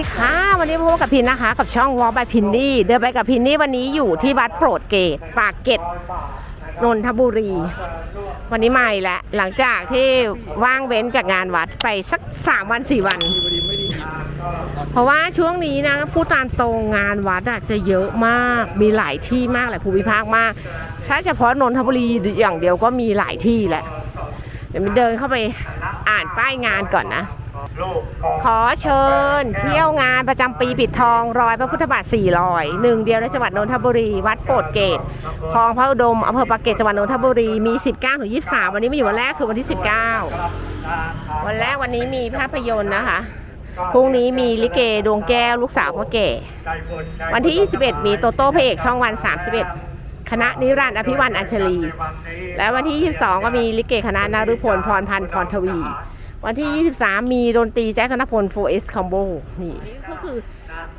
ดีค่ะวันนี้พบกับพินนะคะ กับช่องวอลบายพินนี่เดินไปกับพินนี่วันนี้อยู่ที่วัดโปรดเกตปากเกร็ดนนทบุรี วันนี้มาอีกแล้วหลังจากที่ว่างเว้นจากงานวัดไปสักสามวันสี่วัน เพราะว่าช่วงนี้นะผู้ตามตรงงานวัดอะจะเยอะมากมีหลายที่มากหลายภูมิภาคมากถ้าเฉพาะนนทบุรีอย่างเดียวก็มีหลายที่แหละเดี๋ยวมีเดินเข้าไป อ่านป้ายงานก่อนนะลูกของขอเชิญเที่ยวงานประจำปีปิดทองรอยพระพุทธบาทสี่รอยหนึ่งเดียวในจังหวัดนนทบุรี วัดโปรดเกตคลองพระอุดมอำเภอปากเกร็ดจังหวัดนนทบุรี มี 19ถึง23 วันนี้มาอยู่วันแรกคือวันที่ 19 วันแรกวันนี้มีภาพยนตร์นะคะพรุ่งนี้มีลิเกดวงแก้วลูกสาวพ่อแก่ใจบุญใจบุญวันที่ 21 มีโตโต้พระเอกช่องวัน 31 คณะนิรันดร์อภิวันอัญชลี และวันที่ 22 ก็มีลิเกคณะนารุพลพรพันธ์พรทวี วันที่ 23 มีดนตรีแจ๊สธนพล 4S Combo นี่ก็คือ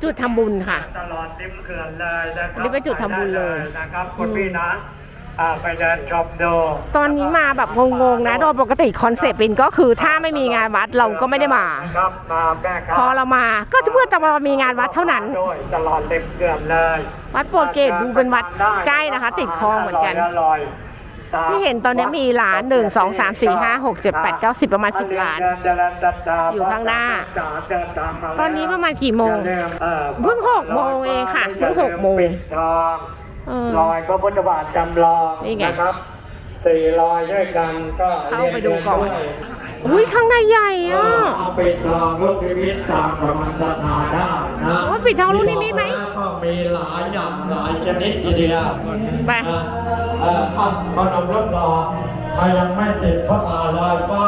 จุดทำบุญค่ะตลอดริมเขื่อนเลยนะครับวันนี้เป็นจุดทำบุญเลยนะครับคุณพี่นะ อ่าไปเดินชมดูตอนนี้มาแบบงงๆนะโดยปกติคอนเซปต์เป็นก็คือถ้าไม่มีงานวัดเราก็ไม่ได้มา ครับมาแม่ครับพอเรามาก็จะเพื่อจะมามีงานวัดเท่านั้น ด้วยตลอดริมเขื่อนเลยวัดโปรดเกตดูเป็นวัดใกล้นะคะ ติดคลองเหมือนกันอร่อยตามที่เห็นตอนนี้มีร้านหนึ่งสองสามสี่ห้าหกเจ็ดแปดเก้าสิบประมาณสิบร้านอยู่ข้างหน้าตอนนี้ประมาณกี่โมงเพิ่งหกโมงเองค่ะเพิ่งหกโมง ปิดทอง เออลอยพระพุทธบาทจำลองนี่ไงนะครับสี่ลอยด้วยกันก็เข้าไปดูก่อนเรียด้วยอุ้ยข้างในใหญ่อะเอาปิดทองลูกนิมิตตามประมาณศรัทธาได้นะโอ้ยปิดทองลูกนิมิตไหมก็มีหลายอย่างหลายชนิดทีเดียวไปนะเอ่อเอาขนมรถรอใครยังไม่ติดพระป่าลอยฟ้า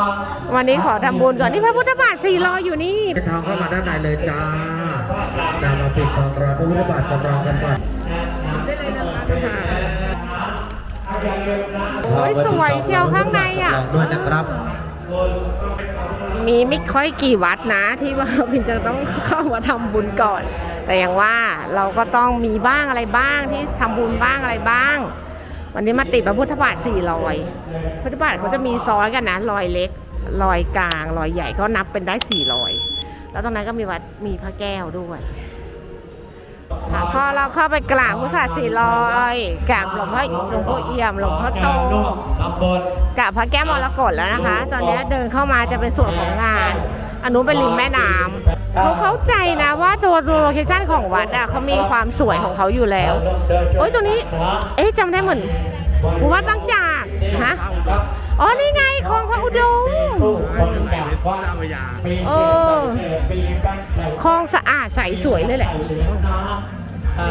วันนี้ขอทำบุญก่อนนี่พระพุทธบาทสี่รออยู่นี่ปิดทองเข้ามาด้านในเลยจ้าดาวมาปิดทองรอพระพุทธบาทจำลองกันก่อน โอ้ยสวยเชียวข้างในอะจำลองด้วยนะครับ มีไม่ค่อยกี่วัดนะ ที่ว่าพินจะต้องเข้ามาทำบุญก่อน แต่อย่างว่าเราก็ต้องมีบ้างอะไรบ้างที่ทำบุญบ้างอะไรบ้าง วันนี้มาติดพระพุทธบาทสี่รอยพุทธบาทเขาจะมีซ้อนกันนะรอยเล็กรอยกลางรอยใหญ่ก็นับเป็นได้สี่รอยแล้วตรงนั้นก็มีวัดมีพระแก้วด้วยค่ะ พอเราเข้าไปกราบพุทธบาทสี่รอยกราบหลวงพ่อหลวงพ่อเอี่ยมหลวงพ่อโตตำบลกับพระแก้วมรกตแล้วนะคะ ตอนนี้เดินเข้ามาจะเป็นส่วนของงานอันนู้นเป็นริมแม่น้ำเขาเข้าใจนะว่าตัวโลเคชั่นของวัดอะเขามีความสวยของเขาอยู่แล้วโอ้ยตัวนี้ เอ๊ะจำได้เหมือนหมู่บ้านบางจากฮะ อ๋อ นี่ไงคลองพระอุดม เออคลองสะอาดใสสวยเลยแหละ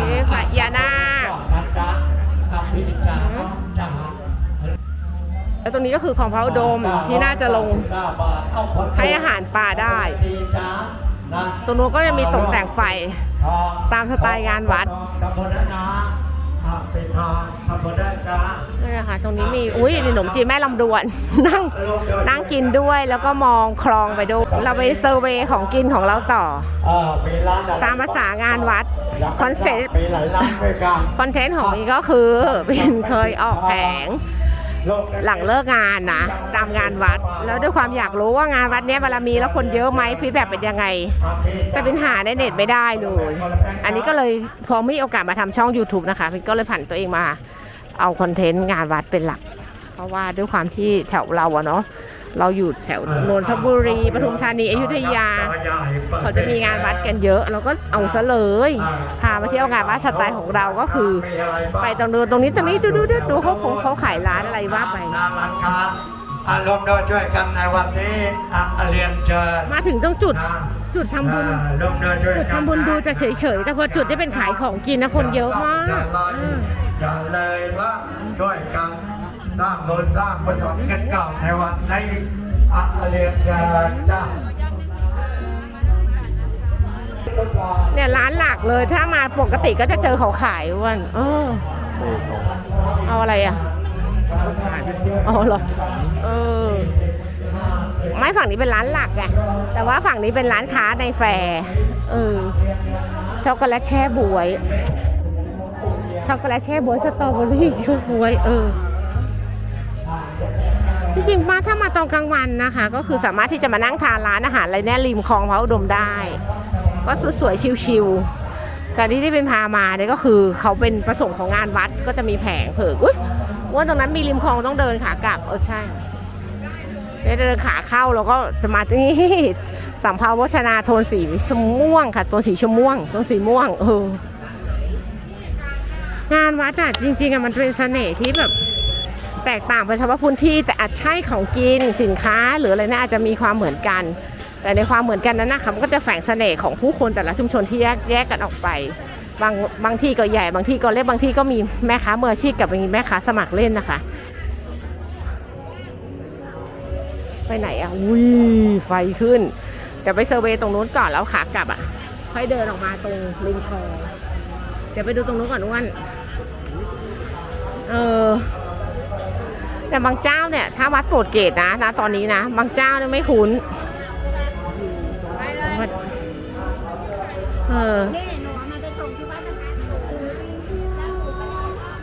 นี่พญานาคแล้วตรงนี้ก็คือคลองพระอุดมที่น่าจะลงให้อาหารปลาได้ ตรงนู้นก็จะมีตกแต่งไฟ ตามสไตล์งานวัดตำบล นั้นนะอ่าเป็นทองตำบลนั้นจ้านี่นะคะตรงนี้มีอุ้ยมีขนมจีนแม่ลำดวน นั่งนั่งกินด้วยแล้วก็มองคลองไปดูเราไปเซอร์เวย์ของกินของเราต่อเออมีร้านอะไรตามภาษางานวัดคอนเซ็ปต์มีหลายร้านด้วยกันคอนเทนต์ของนี้ก็คือเป็นเคยออกแผงโลก หลังเลิกงานนะตามงานวัด แล้วด้วยความอยากรู้ว่างานวัดเนี้ยบารมีแล้วคนเยอะไหมฟีดแบ็กเป็นยังไงแต่เป็นหาในเน็ตไม่ได้เลย อันนี้ก็เลยพอมีโอกาสมาทำช่อง YouTube นะคะก็เลยผันตัวเองมาเอาคอนเทนต์งานวัดเป็นหลัก เพราะว่าด้วยความที่แถวเราอะเนาะ เราอยู่แถวนนทบุรีปทุมธานีอยุธยา เขาจะมีงานวัดกันเยอะ เราก็เอาซะเลยพามาเที่ยวงานวัดสไตล์ของเราก็คือ ไปตรงนู้นตรงนี้ตรงนี้ดูดูดูดูเขาคงเขาขายร้านอะไรว่าไปร้านร้านค้าอารวมด้วยช่วยกันในวันนี้อะเรียนเชิญมาถึงตรงจุดนะจุดทำบุญอ่ารวมด้วยช่วยจุดกันทำบุญดูจะเฉยๆ แต่พอจุดที่เป็นขายของกินนะคนเยอะมากอย่าเลยอืมอย่าเลยว่าช่วยกัน สร้างบุญสร้างประสบกันเก่าในวันในอะเรียนเชิญจ้าเนี่ยร้านหลักเลยถ้ามาปกติก็จะเจอเขาขายวันเออเอาอะไรอะอ๋อเหรอเออไม่ฝั่งนี้เป็นร้านหลักไงแต่ว่าฝั่งนี้เป็นร้านค้าในแฟร์เออช็อกโกแลตแช่บวยช็อกโกแลตแช่บวยสตรอเบอรี่แช่บวยเออ จริงๆมาถ้ามาตอนกลางวันนะคะ ก็คือสามารถที่จะมานั่งทานร้านอาหารอะไรเนี่ยริมคลองพระอุดมได้ ก็สวยๆชิวๆแต่ที่ที่เป็นพามาเนี่ยก็คือเขาเป็นประสงค์ของงานวัดก็จะมีแผงเผือกอุ้ยว่าตรงนั้นมีริมคลองต้องเดินขากลับเออใช่ได้เดินขาเข้าแล้วก็จะมาที่นี่สัมภาวชนาโทนสีชมม่วงค่ะตัวสีชมม่วงตัวสีม่วงเอองานวัดอะจริงๆอะมันเป็นเสน่ห์ที่แบบ แตกต่างไปเฉพาะพื้นที่แต่อาจใช่ของกินสินค้า หรืออะไรนะอาจจะมีความเหมือนกัน แต่ในความเหมือนกันนั้นนะคะมันก็จะแฝงเสน่ห์ของผู้คนแต่ละชุมชนที่แยกแยกกันออกไป บางบางที่ก็ใหญ่บางที่ก็เล็กบางที่ก็มีแม่ค้ามืออาชีพกับมีแม่ค้าสมัครเล่นนะคะ ไปไหนอะอุ้ยไฟขึ้นเดี๋ยวไปเซอร์เวย์ตรงนู้นก่อนแล้วขากลับอะ ค่อยเดินออกมาตรงริมคลองเดี๋ยวไปดูตรงนู้นก่อนอ้วนเออ แต่บางเจ้าเนี่ยถ้าวัดโปรดเกตนะนะตอนนี้นะ บางเจ้าเนี่ยไม่คุ้นเออนี่หนูเอามาไปส่งที่วัดนะคะ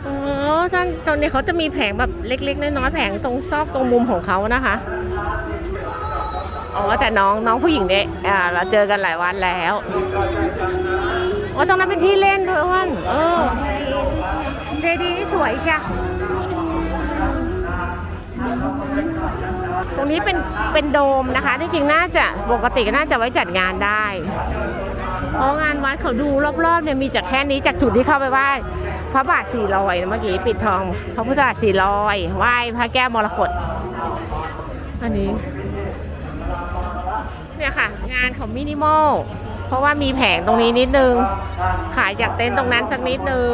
อ๋อท่านตอนนี้เขาจะมีแผงแบบเล็ก ๆ น้อยๆแผงตรงซอกตรงมุมของเขานะคะ อ๋อแต่น้องน้องผู้หญิงเนี่ยเราเจอกันหลายวันแล้วอ๋อตรงนั้นเป็นที่เล่นด้วยอ้วนเออเจดีย์สวยใช่ ตรงนี้เป็นเป็นโดมนะคะที่จริงน่าจะปกติก็น่าจะไว้จัดงานได้เพราะงานวัดเขาดูรอบๆเนี่ยมีจากแค่นี้จากจุดที่เข้าไปไหว้พระบาทสี่รอยเมื่อกี้ปิดทองพระพุทธบาทสี่รอยไหว้พระแก้วมรกตอันนี้เนี่ยค่ะ งานของมินิมอลเพราะว่ามีแผงตรงนี้นิดนึง ขายจากเต็นท์ตรงนั้นสักนิดนึง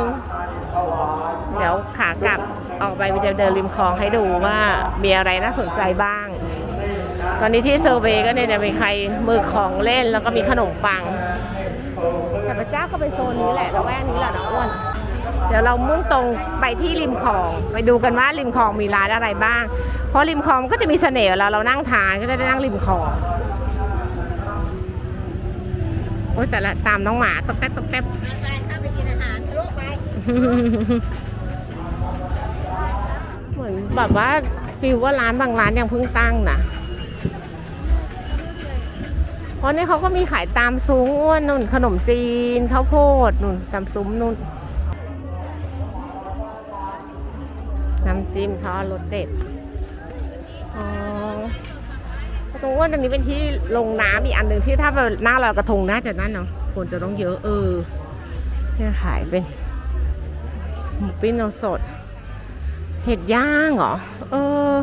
เดี๋ยวขากลับ ออกไปจะเดินริมคลองให้ดูว่ามีอะไรน่าสนใจบ้าง ตอนนี้ที่เซอร์เวย์ก็เนี่ยจะมีใครมือของเล่นแล้วก็มีขนมปัง แต่พระเจ้าก็เป็นโซนนี้แหละละแวกนี้แหละนะอ้วนเดี๋ยวเรามุ่งตรงไปที่ริมคลอง ไปดูกันว่าริมคลองมีร้านอะไรบ้าง เพราะริมคลองก็จะมีเสน่ห์เวลาเรานั่งทานก็จะได้นั่งริมคลองโอ้ยแต่ละตามน้องหมาตกแต๊บตกแต๊บไปเข้าไปกินอาหารลูกไป มือนแบบว่าฟีลว่าร้านบางร้านยังเพิ่งตั้งนะเพราะนี่เขาก็มีขายตามซุ้มอ้วนนุ่น ขนมจีนข้าวโพดนุ่นตามซุ้มนุ่นน้ำจิ้มเขารสเด็ดอ๋อตรงอ้วนตรงนี้เป็นที่ลงน้ำอีกอันหนึ่งที่ถ้าเป็นหน้าลอยกระทงน่าจะนั่นเนาะคนจะต้องเยอะเออเนี่ยขายเป็นหมูปิ้งนมสด เห็ดย่างเหรอ เออ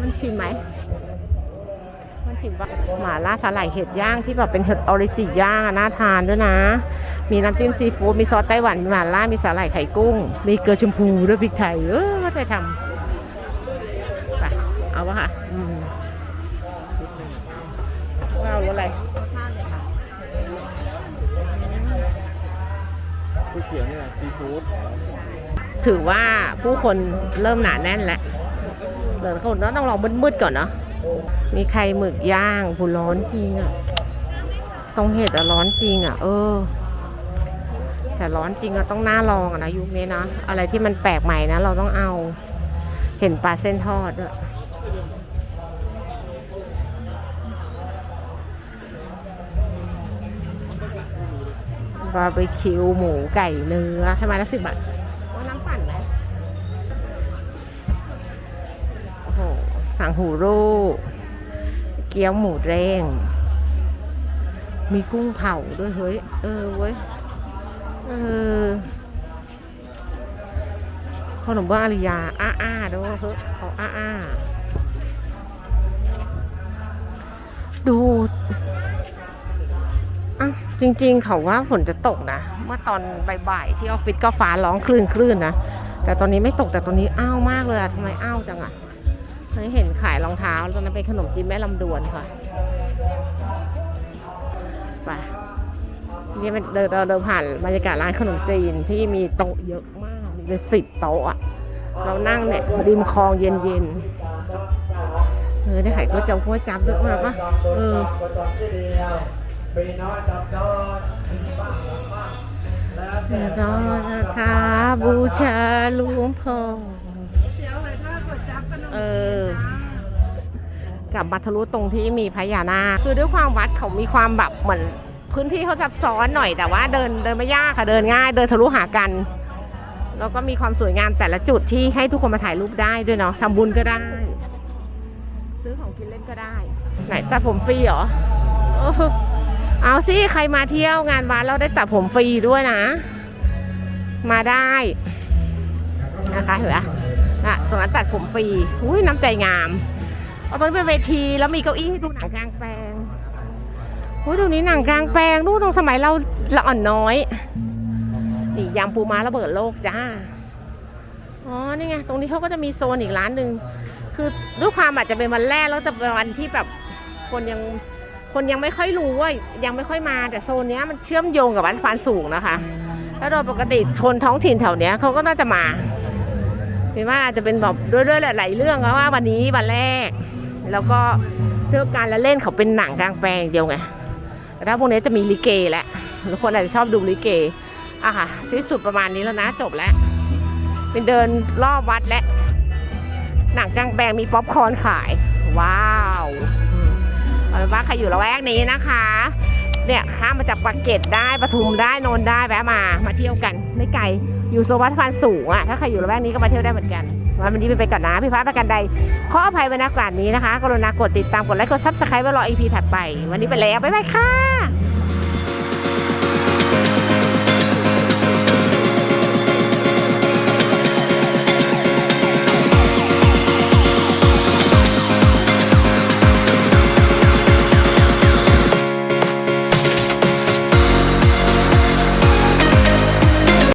มันชิมไหม มันชิมปะหมาล่าสาหร่ายเห็ดย่างที่แบบเป็นเห็ดออริจิย่างน่าทานด้วยนะ มีน้ำจิ้มซีฟู้ด มีซอสไต้หวัน มีหมาล่า มีสาหร่ายไข่กุ้ง มีเกลือชมพูด้วยพริกไทย เออว่าจะทำ ก๋วยเตี๋ยวเนี่ยซีฟู้ดถือว่าผู้คนเริ่มหนาแน่นแล้วเดี๋ยวคนต้องลองมืดๆก่อนเนาะมีไข่หมึกย่างผู้ร้อนจริงอะ่ะตรงเห็ดอะร้อนจริงอะ่ะ เออ แต่ร้อนจริงอะต้องน่าลองอะนะยุคนี้นะอะไรที่มันแปลกใหม่นะเราต้องเอา เห็นปลาเส้นทอดด้วย บาร์บีคิวหมูไก่เนื้อให้มาละสิบบาทว่าน้ำปั่นไหมโอ้โหสั่งหูรูปเกี๊ยวหมูเร่งมีกุ้งเผาด้วยเฮ้ย เออเว้ย เออขนมเบื้องอาริยา อ้าอ้าๆด้วยเฮ้ยเขาอ้าอ้าๆดูอะ จริงๆ เขาว่าฝนจะตกนะ เมื่อตอนบ่ายๆที่ออฟฟิศก็ฟ้าร้องคลื่นคลื่นๆนะ แต่ตอนนี้ไม่ตกแต่ตอนนี้อ้าวมากเลยอะทำไมอ้าวจังอะเคยเห็นขายรองเท้าตอนนั้นเป็นขนมจีนแม่ลำดวนค่ะไปนี่มันเดินเดินเดินผ่านบรรยากาศร้านขนมจีนที่มีโต๊ะเยอะมาก มีเป็นสิบโต๊ะอะเรานั่งเนี่ยริมคลองเย็นๆเออได้ขายก๋วยจั๊บก๋วยจั๊บด้วยมากปะเออ ปีน้อยดับดอนบ้างหลังบ้างแล้วแต่เดี๋ยวเราจะท้าบูชาหลวงพ่อเออกลับมาทะลุตรงที่มีพญานาคคือด้วยความวัดเขามีความแบบเหมือนพื้นที่เขาซับซ้อนหน่อยแต่ว่าเดินเดินไม่ยากค่ะเดินง่าย เดินทะลุหากันแล้วก็มีความสวยงามแต่ละจุดที่ให้ทุกคนมาถ่ายรูปได้ด้วยเนาะทำบุญก็ได้ ซื้อของกินเล่นก็ได้ ไหนตัดผมฟรีเหรอ เอาสิ ใครมาเที่ยวงานวัดเราได้ตัดผมฟรีด้วยนะ มาได้นะคะเห็นไหมอะตรงนั้นตัดผมฟรีอุ้ยน้ำใจงามเอาตรงนี้เป็นเวทีแล้วมีเก้าอี้ให้ดูหนังกลางแปลงอุ้ยตรงนี้หนังกลางแปลงดูตรงสมัยเราละอ่อนน้อยนี่ยำปูม้าระเบิดโลกจ้าอ๋อนี่ไงตรงนี้เขาก็จะมีโซนอีกร้านหนึ่งคือด้วยความอาจจะเป็นวันแรกแล้วจะเป็นวันที่แบบคนยัง คนยังไม่ค่อยรู้ว่ายังไม่ค่อยมาแต่โซนเนี้ยมันเชื่อมโยงกับบ้านฟานสูงนะคะ แล้วโดยปกติคนท้องถิ่นแถวเนี้ยเขาก็น่าจะมาเป็นว่าอาจจะเป็นแบบด้วยด้วยหลายๆเรื่องเพราะว่าวันนี้วันแรก แล้วก็เรื่องการละเล่นเขาเป็นหนังกลางแปลงเดียวไงแต่ถ้าพวกนี้จะมีลิเกแล้วทุกคนอาจจะชอบดูลิเกอะค่ะสิ้นสุดประมาณนี้แล้วนะจบแล้วเป็นเดินรอบวัดและหนังกลางแปลงมีป๊อปคอร์นขาย ว้าวอืม เอาเป็นว่าใครอยู่ละแวกนี้นะคะ เนี่ยข้ามมาจากปากเกร็ดได้ปทุมได้นนท์ได้แวะมามาเที่ยวกันไม่ไกลอยู่โซนวัตฟันสูงอะถ้าใครอยู่ละแวกนี้ก็มาเที่ยวได้เหมือนกันวันนี้ไปไปก่อนนะพี่ฟ้าประกันใดขออภัยบรรยากาศนี้นะคะ กรุณากดติดตามกดไลค์กดซับสไครต์ไว้รออีพีถัดไป วันนี้ไปแล้วบ๊ายบายค่ะ